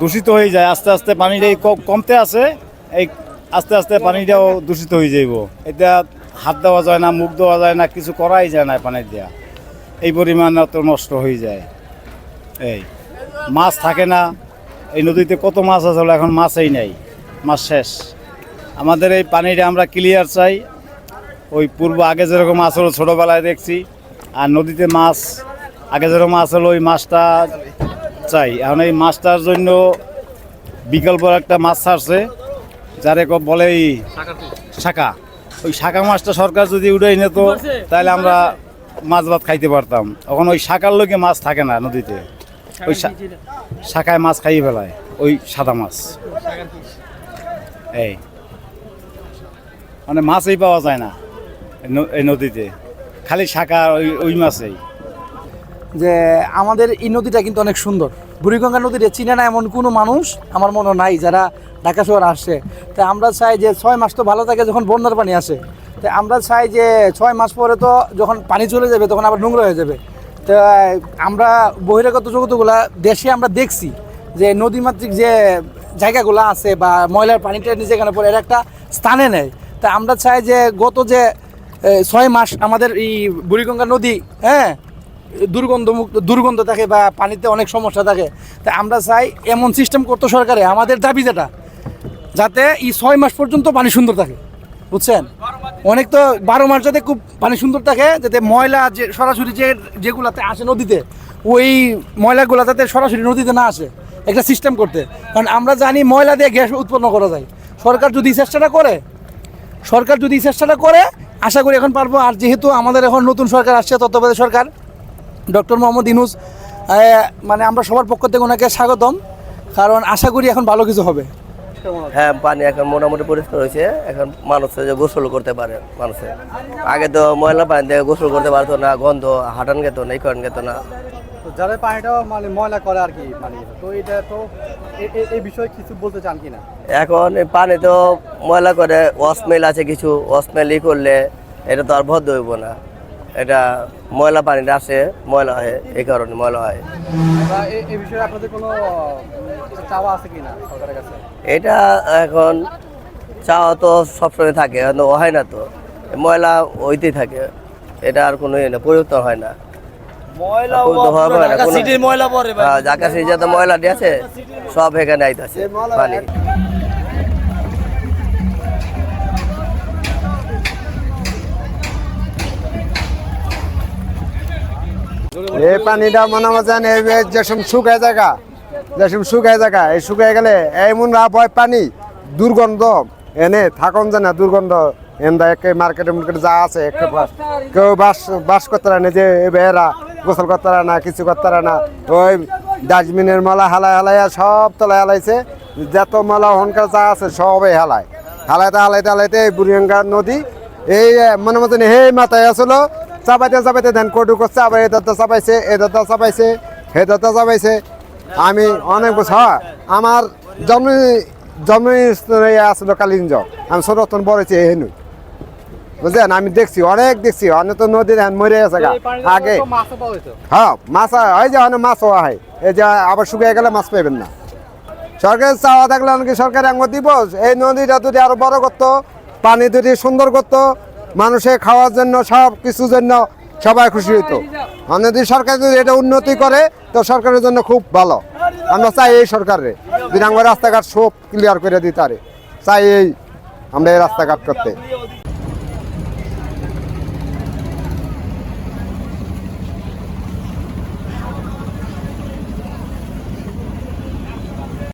দূষিত হয়ে যায়, আস্তে আস্তে পানিটা কমতে আছে, এই আস্তে আস্তে পানিটাও দূষিত হয়ে যাইব। এটা হাত দেওয়া যায় না, মুখ দেওয়া যায় না, কিছু করাই যায় না পানির দেওয়া এই পরিমাণে তো নষ্ট হয়ে যায়। এই, মাছ থাকে না, এই নদীতে কত মাছ আছে এখন মাছই নাই, মাছ শেষ। আমাদের এই পানিটা আমরা ক্লিয়ার চাই, ওই পূর্ব আগে যেরকম মাছ হলো ছোটোবেলায় দেখছি, আর নদীতে মাছ, আগে যেরকম মাছ হলো ওই মাছটা চাই। এখন এই মাছটার জন্য বিকল্প একটা মাছ ছাড়ছে, যারে বলে এই শাখা। ওই শাখা মাছটা সরকার যদি উড়াই নিত, তাহলে আমরা মাছ ভাত খাইতে পারতাম। এখন ওই শাখার লোকে মাছ থাকে না নদীতে। ওই শাখায় মাছ খাইয়ে ফেলায়, ওই সাদা মাছ। এই। মানে মাছই পাওয়া যায় না, এই নদীতে। খালি শাখা ওই ওই মাছেই। যে আমাদের এই নদীটা কিন্তু অনেক সুন্দর। বুড়িগঙ্গা নদীতে চিনে না এমন কোনো মানুষ আমার মনে নাই যারা ঢাকা শহর আসছে তাই আমরা চাই যে ছয় মাস তো ভালো থাকে যখন বন্যার পানি আসে। তাই আমরা চাই যে ছয় মাস পরে তো যখন পানি চলে যাবে তখন আবার নোংরা হয়ে যাবে। তো আমরা বহিরাগত জগতগুলা দেশে আমরা দেখছি যে নদীমাতৃক যে জায়গাগুলো আছে বা ময়লার পানিটা নিচে কেন পরে এর একটা স্থানে নেয় তা আমরা চাই যে গত যে ছয় মাস আমাদের এই বুড়িগঙ্গা নদী হ্যাঁ দুর্গন্ধ মুক্ত দুর্গন্ধ থাকে বা পানিতে অনেক সমস্যা থাকে। তা আমরা চাই এমন সিস্টেম করতো সরকারে, আমাদের দাবি যেটা, যাতে এই ছয় মাস পর্যন্ত পানি সুন্দর থাকে। বুঝছেন? অনেক তো বারো মাস যাতে খুব পানি সুন্দর থাকে, যাতে ময়লা যে, সরাসরি যে, যেগুলাতে আসে নদীতে, ওই ময়লাগুলো যাতে সরাসরি নদীতে না আসে, একটা সিস্টেম করতে। কারণ আমরা জানি ময়লা দিয়ে গ্যাস উৎপন্ন করা যায়। সরকার যদি চেষ্টাটা করে, সরকার যদি চেষ্টাটা করে, আশা করি এখন পারব। আর যেহেতু আমাদের এখন নতুন সরকার আসছে, তত্ত্বাবধায়ক সরকার ডক্টর মোহাম্মদ ইনুস মানে আমরা সবার পক্ষ থেকে ওনাকে স্বাগতম কারণ আশা করি এখন ভালো কিছু হবে। হ্যাঁ পানি এখন মোটামুটি পরিষ্কার হয়েছে এখন মানুষ যে গোসল করতে পারে মানুষে। আগে তো ময়লা পানি দিয়ে গোসল করতে পারতো না গন্ধ হাঁটান গেত না এই করেন গেত না। তো যারা পানিটা মানে ময়লা করে আর কি মানে তো এটা তো এই বিষয়ে কিছু বলতে চান কিনা? এখন পানি তো ময়লা করে অস্মেল আছে কিছু অস্মেল ই করলে এটা তো আর ভদ্র হইব না। এটা ময়লা পানিটা আসে ময়লা হয় এই কারণে ময়লা হয়। বা এ- এই বিষয়ে আপনাদের কোনো উম, চাওয়া আছে কিনা সরকারের কাছে? এটা এখন চাওয়া তো সবসময় থাকে হয় না তো। ময়লা ওইতেই থাকে এটা আর কোনো ইয়ে না পরিবর্তন হয় না। হবে না, কোনো- হ্যাঁ, ঢাকা সিটি যত ময়লা দিয়ে আছে সব এখানে আইতাছে পানি। এই পানিটা মনে মজান এই যেসব শুকায় জায়গা, যেসব শুকায় জায়গা, এই শুকায় গেলে এমন রাপ হয় পানি, দুর্গন্ধ। এনে থাকুন যায় না দুর্গন্ধ, এন্দা একে মার্কেটে মার্কেটে যা আছে একটু কেউ বাস বাস করতে পারে না, যে এ বেহেরা গোসল করতে না, কিছু করতে না। ওই ডাস্টবিনের মালা হালাই হালাইয়া সব তলায় হালাইছে। যত মালা হনকার যা আছে সবই হালায়। হালাইতে হালাইতে হালাইতে এই বুড়িগঙ্গা নদী, এই, মনে মতন হে মাথায় আসলো। চাপাইতে চাপাইতে ধ্যান কটু করছে আবার এ দত্তা চাপাইছে এ দত্তা চাপাইছে হে দত্তা চাপাইছে আমি অনেক বছর হ্যাঁ, আমার জন্ম জন্ম আসলো কালিঞ্জ। আমি সরতন বড়েছি হেনু বুঝলেন? আমি দেখছি অনেক দেখছি। অনেক তো নদীর হ্যান মরে গেছে গা। আগে। হ্যাঁ মাছ হয় যে অনেক মাছ হওয়া হয়। এই যে আবার শুকিয়ে গেলে মাছ পাইবেন না। সরকারের চাওয়া থাকলে অনেকে সরকার আঙ্গ দিব। এই নদীটা যদি আরও বড় করতো পানি যদি সুন্দর করতো মানুষের খাওয়ার জন্য, সব কিছুর জন্য সবাই খুশি হইতো। যদি সরকার যদি এটা উন্নতি করে, তো সরকারের জন্য খুব ভালো। আমরা চাই এই সরকারে দিনাঙ্গ রাস্তাঘাট সব ক্লিয়ার করে দিতে চাই এই আমরা এই রাস্তাঘাট করতে।